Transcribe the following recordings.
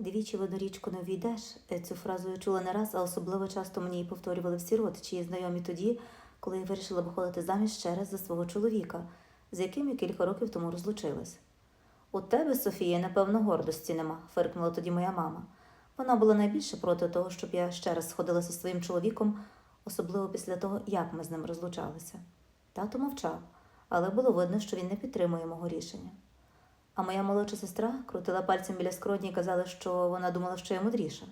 Двічі в одну річку не війдеш. Е, Цю фразу я чула не раз, а особливо часто мені її повторювали всі родичі і знайомі тоді, коли я вирішила виходити заміж ще раз за свого чоловіка, з яким я кілька років тому розлучилась. У тебе, Софія, напевно, гордості нема, фиркнула тоді моя мама. Вона була найбільше проти того, щоб я ще раз сходила зі своїм чоловіком, особливо після того, як ми з ним розлучалися. Тато мовчав, але було видно, що він не підтримує мого рішення. А моя молодша сестра крутила пальцем біля скроні і казала, що вона думала, що я мудріша.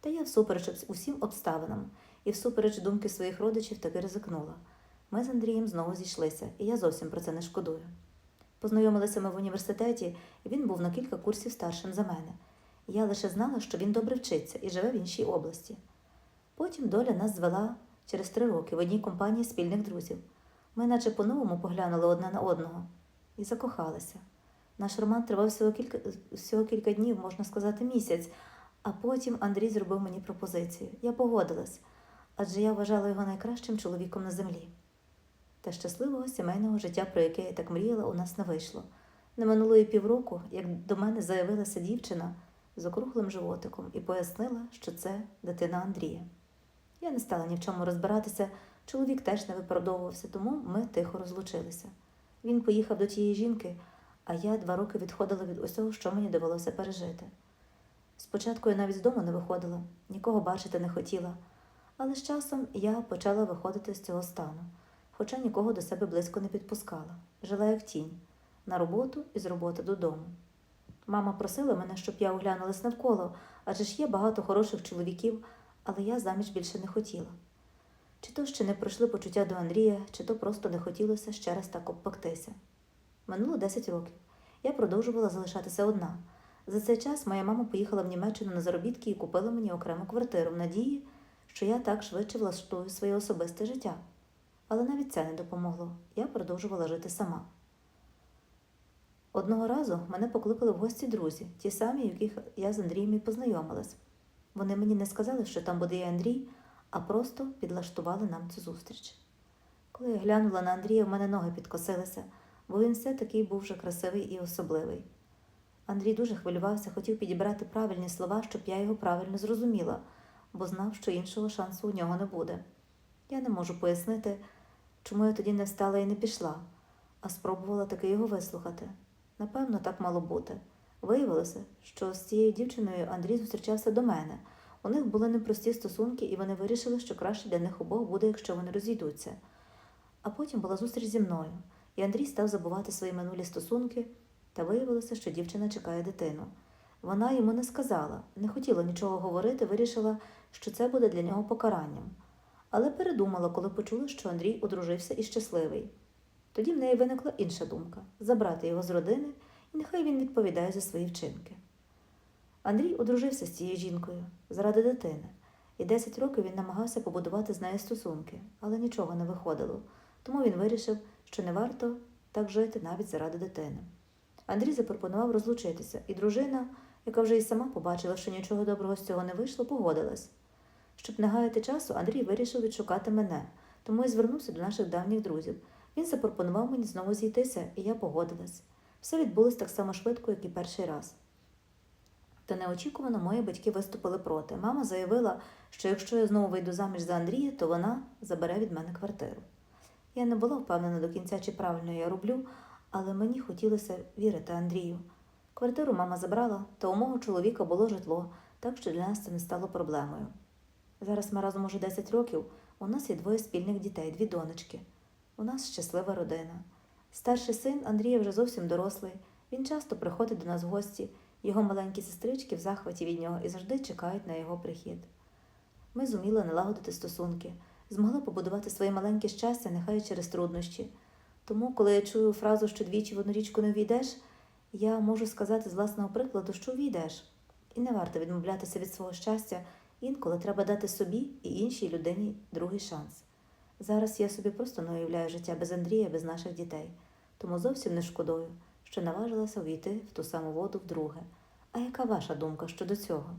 Та я всупереч усім обставинам і всупереч думки своїх родичів таки ризикнула. Ми з Андрієм знову зійшлися, і я зовсім про це не шкодую. Познайомилися ми в університеті, і він був на кілька курсів старшим за мене. Я лише знала, що він добре вчиться і живе в іншій області. Потім доля нас звела через три роки в одній компанії спільних друзів. Ми наче по-новому поглянули одне на одного і закохалися. Наш роман тривав всього кілька, всього кілька днів, можна сказати, місяць, а потім Андрій зробив мені пропозицію. Я погодилась, адже я вважала його найкращим чоловіком на землі. Та щасливого сімейного життя, про яке я так мріяла, у нас не вийшло. Не минуло і півроку, як до мене заявилася дівчина з округлим животиком і пояснила, що це дитина Андрія. Я не стала ні в чому розбиратися, чоловік теж не виправдовувався, тому ми тихо розлучилися. Він поїхав до тієї жінки, а я два роки відходила від усього, що мені довелося пережити. Спочатку я навіть з дому не виходила, нікого бачити не хотіла, але з часом я почала виходити з цього стану, хоча нікого до себе близько не підпускала, жила як тінь, на роботу і з роботи додому. Мама просила мене, щоб я оглянулась навколо, адже ж є багато хороших чоловіків, але я заміж більше не хотіла. Чи то ще не пройшли почуття до Андрія, чи то просто не хотілося ще раз так обпектися. Минуло 10 років. Я продовжувала залишатися одна. За цей час моя мама поїхала в Німеччину на заробітки і купила мені окрему квартиру в надії, що я так швидше влаштую своє особисте життя. Але навіть це не допомогло. Я продовжувала жити сама. Одного разу мене покликали в гості друзі, ті самі, яких я з Андрієм і познайомилась. Вони мені не сказали, що там буде і Андрій, а просто підлаштували нам цю зустріч. Коли я глянула на Андрія, в мене ноги підкосилися, бо він все такий був вже красивий і особливий. Андрій дуже хвилювався, хотів підібрати правильні слова, щоб я його правильно зрозуміла, бо знав, що іншого шансу у нього не буде. Я не можу пояснити, чому я тоді не встала і не пішла, а спробувала таки його вислухати. Напевно, так мало бути. Виявилося, що з цією дівчиною Андрій зустрічався до мене. У них були непрості стосунки, і вони вирішили, що краще для них обох буде, якщо вони розійдуться. А потім була зустріч зі мною, і Андрій став забувати свої минулі стосунки, та виявилося, що дівчина чекає дитину. Вона йому не сказала, не хотіла нічого говорити, вирішила, що це буде для нього покаранням. Але передумала, коли почула, що Андрій одружився і щасливий. Тоді в неї виникла інша думка забрати його з родини, і нехай він відповідає за свої вчинки. Андрій одружився з цією жінкою заради дитини, і 10 років він намагався побудувати з нею стосунки, але нічого не виходило, тому він вирішив, що не варто так жити навіть заради дитини. Андрій запропонував розлучитися, і дружина, яка вже й сама побачила, що нічого доброго з цього не вийшло, погодилась. Щоб не гаяти часу, Андрій вирішив відшукати мене, тому і звернувся до наших давніх друзів. Він запропонував мені знову зійтися, і я погодилась. Все відбулось так само швидко, як і перший раз. Та неочікувано мої батьки виступили проти. Мама заявила, що якщо я знову вийду заміж за Андрія, то вона забере від мене квартиру. Я не була впевнена до кінця, чи правильно я роблю, але мені хотілося вірити Андрію. Квартиру мама забрала, та у мого чоловіка було житло, так що для нас це не стало проблемою. Зараз ми разом уже 10 років, у нас є двоє спільних дітей, дві донечки. У нас щаслива родина. Старший син Андрія вже зовсім дорослий. Він часто приходить до нас в гості. Його маленькі сестрички в захваті від нього і завжди чекають на його прихід. Ми зуміли налагодити стосунки, змогли побудувати своє маленьке щастя, нехай через труднощі. Тому, коли я чую фразу, що двічі в одну річку не війдеш, я можу сказати з власного прикладу, що війдеш. І не варто відмовлятися від свого щастя, інколи треба дати собі і іншій людині другий шанс. Зараз я собі просто не уявляю життя без Андрія, без наших дітей, тому зовсім не шкодую, що наважилася увійти в ту саму воду вдруге. А яка ваша думка щодо цього?